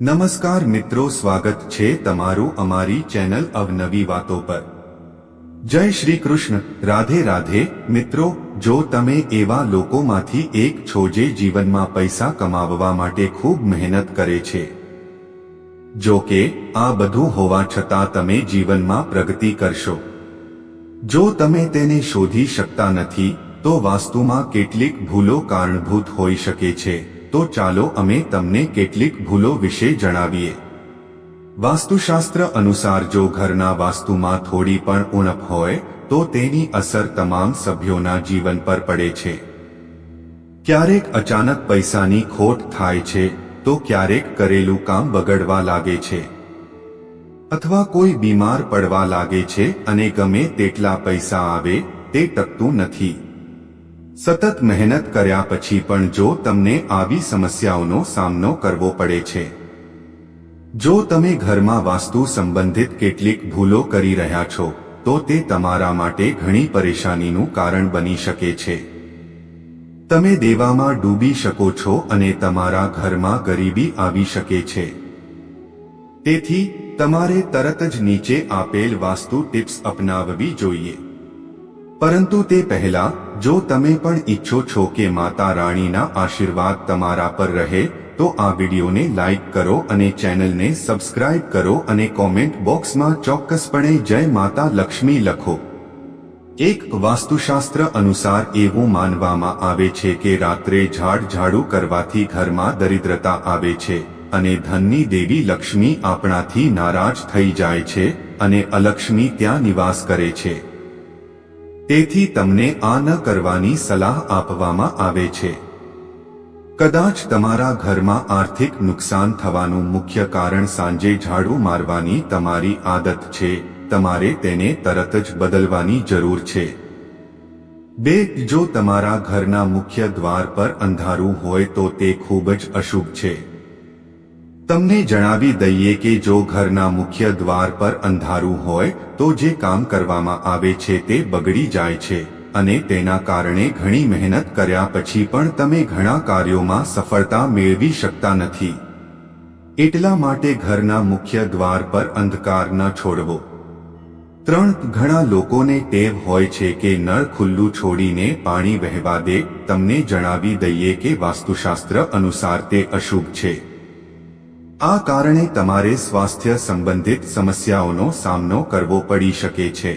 નમસ્કાર મિત્રો, સ્વાગત છે તમારું અમારી ચેનલ અવનવી વાતો પર. જય શ્રી કૃષ્ણ. રાધે રાધે. મિત્રો, જો તમે એવા લોકોમાંથી એક છો જે જીવનમાં પૈસા કમાવવા માટે ખૂબ મહેનત કરે છે, જો કે આ બધું હોવા છતાં તમે જીવનમાં પ્રગતિ કરશો. જો તમે તેને શોધી શકતા નથી, તો વાસ્તુમાં કેટલીક ભૂલો કારણભૂત હોઈ શકે છે. તો ચાલો અમે તમને કેટલીક ભૂલો વિશે જણાવીએ. વાસ્તુશાસ્ત્ર અનુસાર જો ઘરના વાસ્તુમાં થોડી પણ ઉણપ હોય, તો તેની અસર તમામ સભ્યોના જીવન પર પડે છે. ક્યારેક અચાનક પૈસાની ખોટ થાય છે, તો ક્યારેક કરેલું કામ બગડવા લાગે છે. અથવા કોઈ બીમાર પડવા લાગે છે અને ગમે તેટલા પૈસા આવે, તે ટકતું નથી. સતત મહેનત કર્યા પછી પણ જો તમને આવી સમસ્યાઓનો સામનો કરવો પડે છે, જો તમે ઘરમાં વાસ્તુ સંબંધિત કેટલીક ભૂલો કરી રહ્યા છો, તો તે તમારા માટે ઘણી પરેશાનીનું કારણ બની શકે છે. તમે દેવામાં ડૂબી શકો છો અને તમારા ઘરમાં ગરીબી આવી શકે છે. તેથી, તમારે તરત જ નીચે આપેલ વાસ્તુ ટિપ્સ અપનાવવી જોઈએ. પરંતુ તે પહેલા, જો તમે પણ ઈચ્છો છો કે માતા રાણીના આશીર્વાદ તમારા પર રહે, તો આ વિડીયોને લાઈક કરો અને ચેનલને સબસ્ક્રાઇબ કરો અને કોમેન્ટ બોક્સમાં ચોક્કસપણે જય માતા લક્ષ્મી લખો. એક વાસ્તુશાસ્ત્ર અનુસાર એવું માનવામાં આવે છે કે રાત્રે ઝાડ ઝાડુ કરવાથી ઘરમાં દરિદ્રતા આવે છે અને ધનની દેવી લક્ષ્મી આપણાથી નારાજ થઈ જાય છે અને અલક્ષ્મી ત્યાં નિવાસ કરે છે. તેથી તમને આ ન કરવાની સલાહ આપવામાં આવે છે. કદાચ તમારા ઘરમાં આર્થિક નુકસાન થવાનું મુખ્ય કારણ સાંજે ઝાડુ મારવાની તમારી આદત છે, તમારે તેને તરત જ બદલવાની જરૂર છે. બે, જો તમારા ઘરના મુખ્ય દ્વાર પર અંધારું હોય તો તે ખૂબ જ અશુભ છે. તમને જણાવી દઈએ કે જો ઘરના મુખ્ય દ્વાર પર અંધારું હોય, તો જે કામ કરવામાં આવે છે તે બગડી જાય છે, અને તેના કારણે ઘણી મહેનત કર્યા પછી પણ તમે ઘણા કાર્યોમાં સફળતા મેળવી શકતા નથી. એટલા માટે ઘરના મુખ્ય દ્વાર પર અંધકાર ન છોડવો. ત્રણ ઘણા લોકોને ટેવ હોય છે કે નળ ખુલ્લું છોડીને પાણી વહેવા દે. તમને જણાવી દઈએ કે વાસ્તુશાસ્ત્ર અનુસાર તે અશુભ છે. આ કારણે તમારે સ્વાસ્થ્ય સંબંધિત સમસ્યાઓનો સામનો કરવો પડી શકે છે.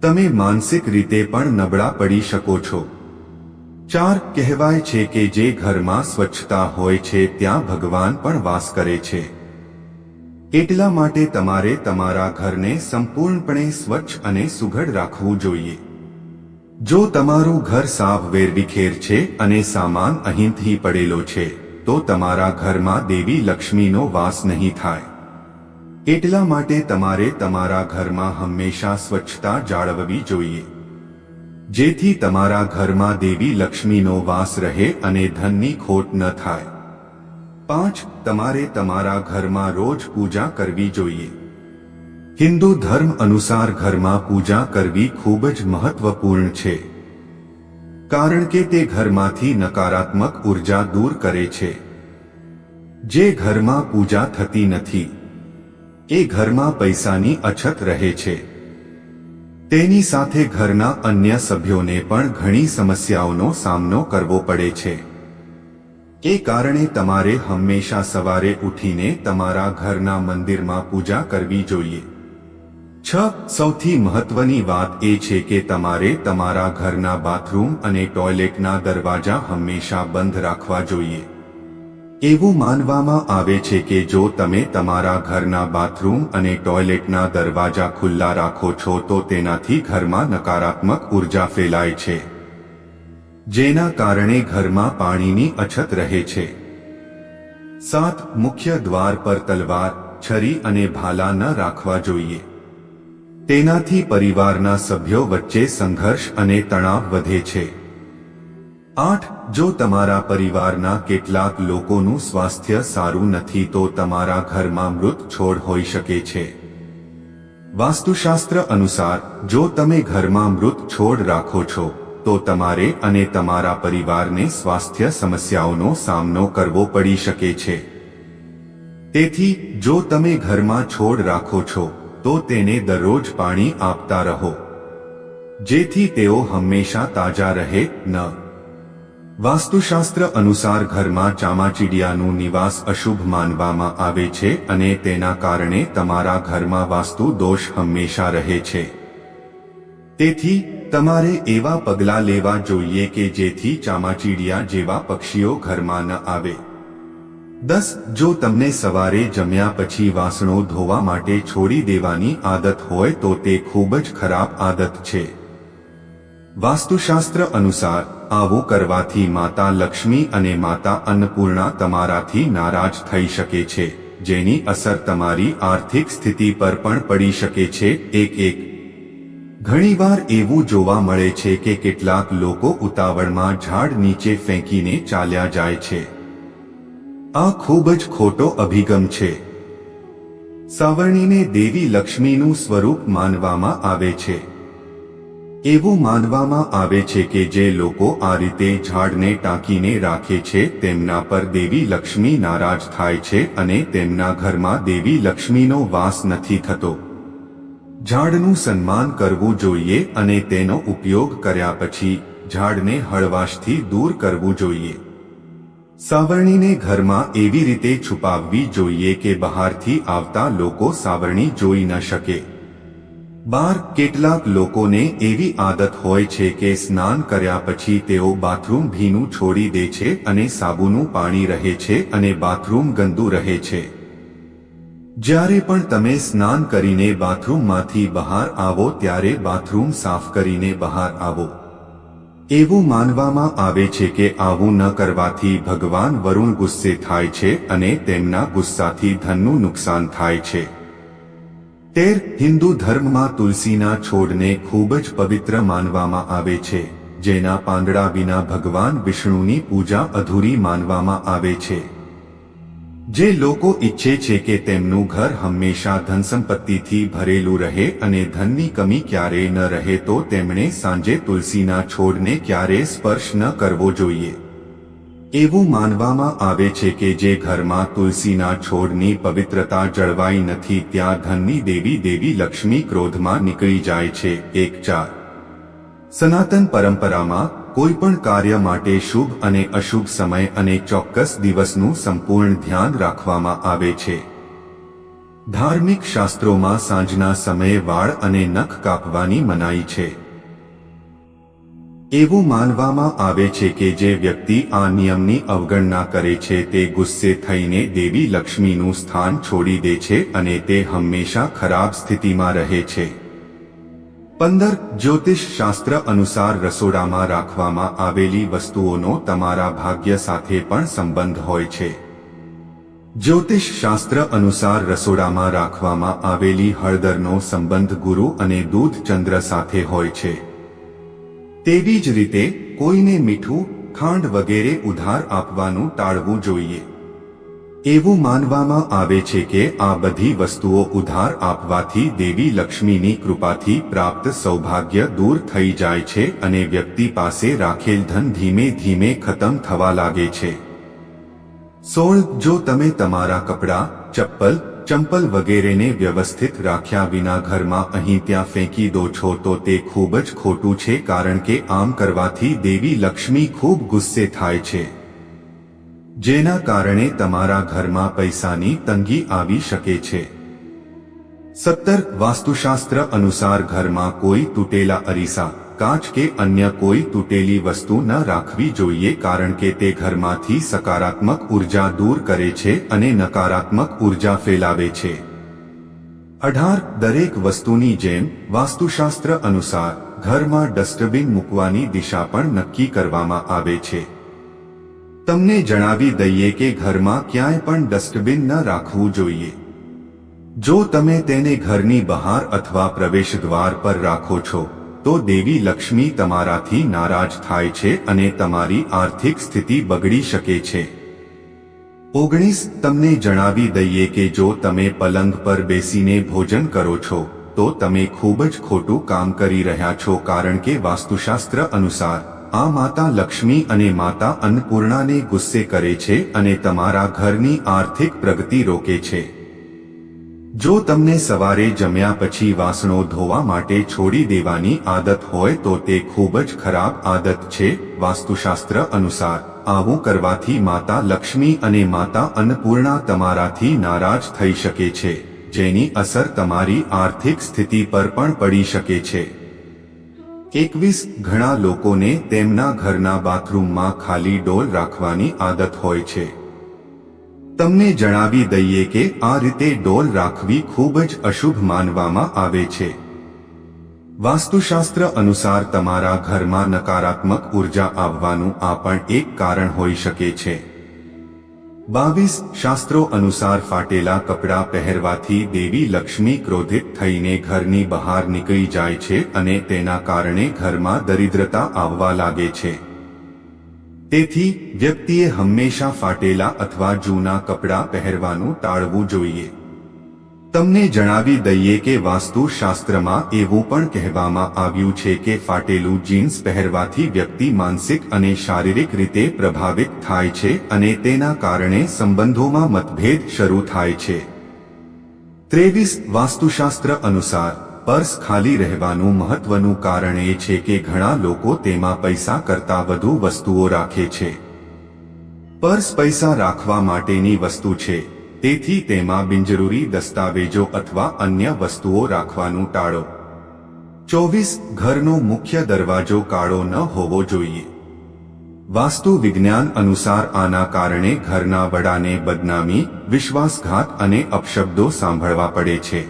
તમે માનસિક રીતે પણ નબળા પડી શકો છો. ચાર, કહેવાય છે કે જે ઘરમાં સ્વચ્છતા હોય છે ત્યાં ભગવાન પણ વાસ કરે છે. એટલા માટે તમારે તમારા ઘરને સંપૂર્ણપણે સ્વચ્છ અને સુઘડ રાખવું જોઈએ. જો તમારું ઘર સાફ વેરવિખેર છે અને સામાન અહીંથી પડેલો છે તો તમારા ઘરમાં દેવી લક્ષ્મીનો વાસ નહીં થાય. એટલા માટે તમારે તમારા ઘરમાં હંમેશા સ્વચ્છતા જાળવવી જોઈએ. જેથી તમારા ઘરમાં દેવી લક્ષ્મીનો વાસ રહે અને ધનની ખોટ ન થાય. પાંચ, તમારે તમારા ઘરમાં રોજ પૂજા કરવી જોઈએ. હિન્દુ ધર્મ અનુસાર ઘરમાં પૂજા કરવી ખૂબ જ મહત્વપૂર્ણ છે. કારણ કે તે ઘરમાંથી નકારાત્મક ઊર્જા દૂર કરે છે. જે ઘરમાં પૂજા થતી નથી, એ ઘરમાં પૈસાની અછત રહે છે. તેની સાથે ઘરના અન્ય સભ્યોને પણ ઘણી સમસ્યાઓનો સામનો કરવો પડે છે. એ કારણે તમારે હંમેશા સવારે ઉઠીને તમારા ઘરના મંદિરમાં પૂજા કરવી જોઈએ. છ સૌથી મહત્વની વાત એ છે કે તમારે તમારા ઘરના બાથરૂમ અને ટોયલેટના દરવાજા હંમેશા બંધ રાખવા જોઈએ. એવું માનવામાં આવે છે કે જો તમે તમારા ઘરના બાથરૂમ અને ટોયલેટના દરવાજા ખુલ્લા રાખો છો તો તેનાથી ઘરમાં નકારાત્મક ઊર્જા ફેલાય છે. જેના કારણે ઘરમાં પાણીની અછત રહે છે. સાત મુખ્ય દ્વાર પર તલવાર, છરી અને ભાલા ન રાખવા જોઈએ. તેનાથી પરિવારના સભ્યો વચ્ચે સંઘર્ષ અને તણાવ વધે છે. આઠ, જો તમારા પરિવારના કેટલાક લોકોનું સ્વાસ્થ્ય સારું નથી તો તમારા ઘરમાં મૃત છોડ હોઈ શકે છે. વાસ્તુશાસ્ત્ર અનુસાર, જો તમે ઘરમાં મૃત છોડ રાખો છો, તો તમારે અને તમારા પરિવારને સ્વાસ્થ્ય સમસ્યાઓનો સામનો કરવો પડી શકે છે. તેથી, જો તમે ઘરમાં છોડ રાખો છો તો તેને દરરોજ પાણી આપતા રહો. જેથી તેઓ હંમેશા તાજા રહે, ન. વાસ્તુશાસ્ત્ર અનુસાર ઘરમાં ચામાચીડિયાનું નિવાસ અશુભ માનવામાં આવે છે અને તેના કારણે તમારા ઘરમાં વાસ્તુ દોષ હંમેશા રહે છે. તેથી, તમારે એવા પગલાં લેવા જોઈએ કે જેથી ચામાચીડિયા જેવા પક્ષીઓ ઘરમાં ન આવે. દસ, જો તમને સવારે જમ્યા પછી વાસણો ધોવા માટે છોડી દેવાની આદત હોય તો તે ખૂબ જ ખરાબ આદત છે. વાસ્તુશાસ્ત્ર અનુસાર, આવું કરવાથી માતા લક્ષ્મી અને માતા અન્નપૂર્ણા તમારાથી નારાજ થઈ શકે છે, જેની અસર તમારી આર્થિક સ્થિતિ પર પણ પડી શકે છે. એક એક. ઘણીવાર એવું જોવા મળે છે કે કેટલાક લોકો ઉતાવળમાં ઝાડ નીચે ફેંકીને ચાલ્યા જાય છે. આ ખૂબ જ ખોટો અભિગમ છે. સાવરણીને દેવી લક્ષ્મીનું સ્વરૂપ માનવામાં આવે છે. એવું માનવામાં આવે છે કે જે લોકો આ રીતે ઝાડને ટાંકીને રાખે છે, તેમના પર દેવી લક્ષ્મી નારાજ થાય છે અને તેમના ઘરમાં દેવી લક્ષ્મીનો વાસ નથી થતો. ઝાડનું સન્માન કરવું જોઈએ અને તેનો ઉપયોગ કર્યા પછી ઝાડને હળવાશથી દૂર કરવું જોઈએ. સાવરણીને ઘરમાં એવી રીતે છુપાવવી જોઈએ કે બહારથી આવતા લોકો સાવરણી જોઈ ન શકે. બાર, કેટલાક લોકોને એવી આદત હોય છે કે સ્નાન કર્યા પછી તેઓ બાથરૂમ ભીનું છોડી દે છે અને સાબુનું પાણી રહે છે અને બાથરૂમ ગંદુ રહે છે. જ્યારે પણ તમે સ્નાન કરીને બાથરૂમમાંથી બહાર આવો ત્યારે બાથરૂમ સાફ કરીને બહાર આવો. એવું માનવામાં આવે છે કે આવું ન કરવાથી ભગવાન વરુણ ગુસ્સે થાય છે અને તેમના ગુસ્સાથી ધનનું નુકસાન થાય છે. તેર, હિન્દુ ધર્મમાં તુલસીના છોડને ખૂબ જ પવિત્ર માનવામાં આવે છે, જેના પાંદડા વિના ભગવાન વિષ્ણુની પૂજા અધૂરી માનવામાં આવે છે. જે લોકો ઈચ્છે છે કે તેમનું ઘર હંમેશા ધનસંપત્તિથી ભરેલું રહે અને ધનની કમી ક્યારેય ન રહે તો તેમણે સાંજે તુલસીના છોડને ક્યારેય સ્પર્શ ન કરવો જોઈએ. એવું માનવામાં આવે છે કે જે ઘરમાં તુલસીના છોડની પવિત્રતા જળવાઈ નથી ત્યાં ધનની દેવી દેવી લક્ષ્મી ક્રોધમાં નીકળી જાય છે. એક ચાર. સનાતન પરંપરામાં કોઈ પણ કાર્ય માટે શુભ અને અશુભ સમય અને ચોક્કસ દિવસનું સંપૂર્ણ ધ્યાન રાખવામાં આવે છે. ધાર્મિક શાસ્ત્રોમાં સાંજના સમયે વાળ અને નખ કાપવાની મનાઈ છે. એવું માનવામાં આવે છે કે જે વ્યક્તિ આ નિયમની અવગણના કરે છે તે ગુસ્સે થઈને દેવી લક્ષ્મીનું સ્થાન છોડી દે છે અને તે હંમેશા ખરાબ સ્થિતિમાં રહે છે. પંદર જ્યોતિષ શાસ્ત્ર અનુસાર રસોડામાં રાખવામાં આવેલી વસ્તુઓનો તમારા ભાગ્ય સાથે પણ સંબંધ હોય છે. જ્યોતિષ શાસ્ત્ર અનુસાર રસોડામાં રાખવામાં આવેલી હળદરનો સંબંધ ગુરુ અને દૂધ ચંદ્ર સાથે હોય છે. તેવી જ રીતે કોઈને મીઠું, ખાંડ વગેરે ઉધાર આપવાનું ટાળવું જોઈએ. એવું માનવામાં આવે છે કે આ બધી વસ્તુઓ ઉધાર આપવાથી દેવી લક્ષ્મીની કૃપાથી પ્રાપ્ત સૌભાગ્ય દૂર થઈ જાય છે અને વ્યક્તિ પાસે રાખેલ ધન ધીમે ધીમે ખતમ થવા લાગે છે. સોળ, જો તમે તમારા કપડાં, ચપ્પલ, ચંપલ વગેરેને વ્યવસ્થિત રાખ્યા વિના ઘરમાં અહીં ત્યાં ફેંકી દો છો તો તે ખૂબ જ ખોટું છે કારણ કે આમ કરવાથી દેવી લક્ષ્મી ખૂબ ગુસ્સે થાય છે. જેના કારણે તમારા ઘરમાં પૈસાની તંગી આવી શકે છે. સત્તર વાસ્તુશાસ્ત્ર અનુસાર ઘરમાં કોઈ તૂટેલા અરીસા, કાચ કે અન્ય કોઈ તૂટેલી વસ્તુ ન રાખવી જોઈએ કારણ કે તે ઘરમાંથી સકારાત્મક ઊર્જા દૂર કરે છે અને નકારાત્મક ઊર્જા ફેલાવે છે. અઢાર, દરેક વસ્તુની જેમ, વાસ્તુશાસ્ત્ર અનુસાર, ઘરમાં ડસ્ટબિન મૂકવાની દિશા પણ નક્કી કરવામાં આવે છે. તમને જણાવી દઈએ કે ઘરમાં ક્યાંય પણ ડસ્ટબિન ન રાખવું જોઈએ. જો તમે તેને ઘરની બહાર અથવા પ્રવેશદ્વાર પર રાખો છો, તો દેવી લક્ષ્મી તમારાથી નારાજ થાય છે અને તમારી આર્થિક સ્થિતિ બગડી શકે છે. ઓગણીસ, તમને જણાવી દઈએ કે જો તમે પલંગ પર બેસીને ભોજન કરો છો, તો તમે ખૂબ જ ખોટું કામ કરી રહ્યા છો કારણ કે વાસ્તુશાસ્ત્ર અનુસાર આ માતા લક્ષ્મી અને માતા અન્નપૂર્ણાને ગુસ્સે કરે છે અને તમારા ઘરની આર્થિક પ્રગતિ રોકે છે. જો તમને સવારે જમ્યા પછી વાસણો ધોવા માટે છોડી દેવાની આદત હોય તો તે ખૂબ જ ખરાબ આદત છે, વાસ્તુશાસ્ત્ર અનુસાર. આવું કરવાથી માતા લક્ષ્મી અને માતા અન્નપૂર્ણા તમારાથી નારાજ થઈ શકે છે, જેની અસર તમારી આર્થિક સ્થિતિ પર પણ પડી શકે છે. એકવીસ ઘણા લોકોને તેમના ઘરના બાથરૂમમાં ખાલી ડોલ રાખવાની આદત હોય છે. તમને જણાવી દઈએ કે આ રીતે ડોલ રાખવી ખૂબ જ અશુભ માનવામાં આવે છે. વાસ્તુશાસ્ત્ર અનુસાર તમારા ઘરમાં નકારાત્મક ઊર્જા આવવાનું આ પણ એક કારણ હોઈ શકે છે. બાવીસ શાસ્ત્રો અનુસાર ફાટેલા કપડાં પહેરવાથી દેવી લક્ષ્મી ક્રોધિત થઈને ઘરની બહાર નીકળી જાય છે અને તેના કારણે ઘરમાં દરિદ્રતા આવવા લાગે છે. તેથી, વ્યક્તિએ હંમેશા ફાટેલા અથવા જૂના કપડાં પહેરવાનું ટાળવું જોઈએ. તમને જણાવી દઈએ કે વાસ્તુશાસ્ત્રમાં એવું પણ કહેવામાં આવ્યું છે કે ફાટેલું જીન્સ પહેરવાથી વ્યક્તિ માનસિક અને શારીરિક રીતે પ્રભાવિત થાય છે અને તેના કારણે સંબંધોમાં મતભેદ શરૂ થાય છે. ત્રેવીસ વાસ્તુશાસ્ત્ર અનુસાર, પર્સ ખાલી રહેવાનું મહત્વનું કારણ એ છે કે ઘણા લોકો તેમાં પૈસા કરતા વધુ વસ્તુઓ રાખે છે. પર્સ પૈસા રાખવા માટેની વસ્તુ છે. તેથી તેમાં બિનજરૂરી દસ્તાવેજો અથવા અન્ય વસ્તુઓ રાખવાનું ટાળો. ચોવીસ, ઘરનો મુખ્ય દરવાજો કાળો ન હોવો જોઈએ. વાસ્તુ વિજ્ઞાન અનુસાર આના કારણે ઘરના વડાને બદનામી, વિશ્વાસઘાત અને અપશબ્દો સાંભળવા પડે છે.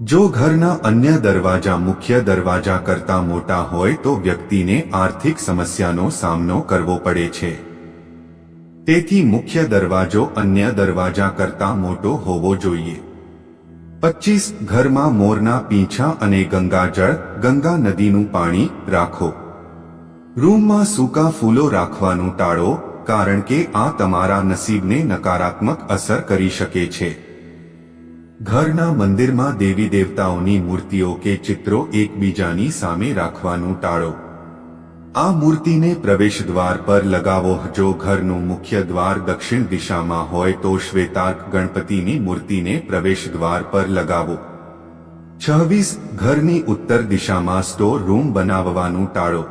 જો ઘરના અન્ય દરવાજા મુખ્ય દરવાજા કરતા મોટા હોય તો વ્યક્તિને આર્થિક સમસ્યાનો સામનો કરવો પડે છે. તેથી મુખ્ય દરવાજો અન્ય દરવાજા કરતા મોટો હોવો જોઈએ. પચીસ ઘરમાં મોરના પીંછા અને ગંગાજળ, ગંગા નદીનું પાણી રાખો. રૂમમાં સૂકા ફૂલો રાખવાનું ટાળો, કારણ કે આ તમારા નસીબને નકારાત્મક અસર કરી શકે છે. ઘરના મંદિરમાં દેવી દેવતાઓની મૂર્તિઓ કે ચિત્રો એકબીજાની સામે રાખવાનું ટાળો. આ મૂર્તિને પ્રવેશ દ્વાર પર લગાવો જો ઘરનું મુખ્ય દ્વાર દક્ષિણ દિશામાં હોય તો શ્વેતાર્ક ગણપતિની મૂર્તિને પ્રવેશ દ્વાર પર લગાવો. છવ્વીસ, ઘરની ઉત્તર દિશામાં સ્ટોર રૂમ બનાવવાનું ટાળો.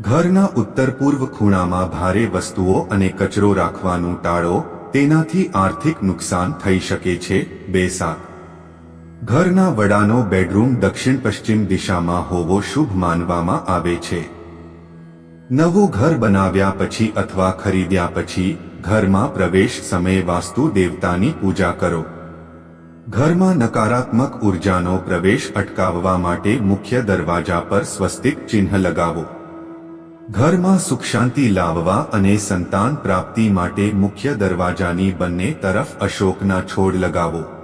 ઘરના ઉત્તર પૂર્વ ખૂણામાં ભારે વસ્તુઓ અને કચરો રાખવાનું ટાળો, તેનાથી આર્થિક નુકસાન થઈ શકે છે, બે સાત. ઘરના વડાનો બેડરૂમ દક્ષિણ પશ્ચિમ દિશામાં હોવો શુભ માનવામાં આવે છે. નવું ઘર બનાવ્યા પછી અથવા ખરીદ્યા પછી ઘરમાં પ્રવેશ સમયે વાસ્તુ દેવતાની પૂજા કરો. ઘરમાં નકારાત્મક ઉર્જાનો પ્રવેશ અટકાવવા માટે મુખ્ય દરવાજા પર સ્વસ્તિક ચિહ્ન લગાવો. ઘરમાં સુખ શાંતિ લાવવા અને સંતાન પ્રાપ્તિ માટે મુખ્ય દરવાજાની બંને તરફ અશોકના છોડ લગાવો.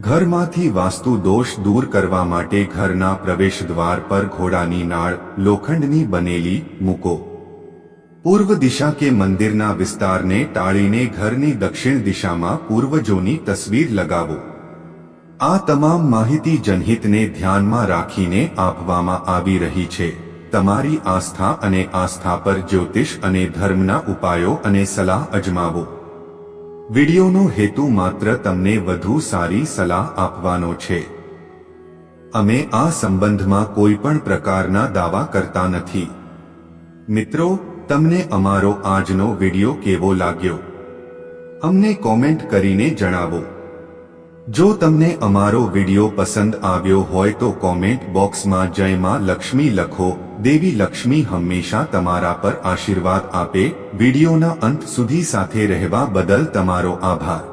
ઘરમાંથી વાસ્તુ દોષ દૂર કરવા માટે ઘરના પ્રવેશ દ્વાર પર ઘોડાની નાળ, લોખંડની બનેલી મૂકો. પૂર્વ દિશા કે મંદિરના વિસ્તારને ટાળીને ઘરની દક્ષિણ દિશામાં પૂર્વજોની તસવીર લગાવો. આ તમામ માહિતી જનહિતને ધ્યાનમાં રાખીને આપવામાં આવી રહી છે. તમારી આસ્થા અને આસ્થા પર જ્યોતિષ અને ધર્મના ઉપાયો અને સલાહ અજમાવો. વિડિયોનો હેતુ માત્ર તમને વધુ સારી સલાહ આપવાનો છે. અમે આ સંબંધમાં કોઈ પણ પ્રકારના દાવા કરતા નથી. મિત્રો, તમને અમારો આજનો વિડિયો કેવો લાગ્યો? અમને કોમેન્ટ કરીને જણાવો. જો તમને અમારો વિડિયો પસંદ આવ્યો હોય તો કોમેન્ટ બોક્સમાં જય માં લક્ષ્મી લખો. દેવી લક્ષ્મી હંમેશા તમારા પર આશીર્વાદ આપે. વિડીયોના અંત સુધી સાથે રહેવા બદલ તમારો આભાર.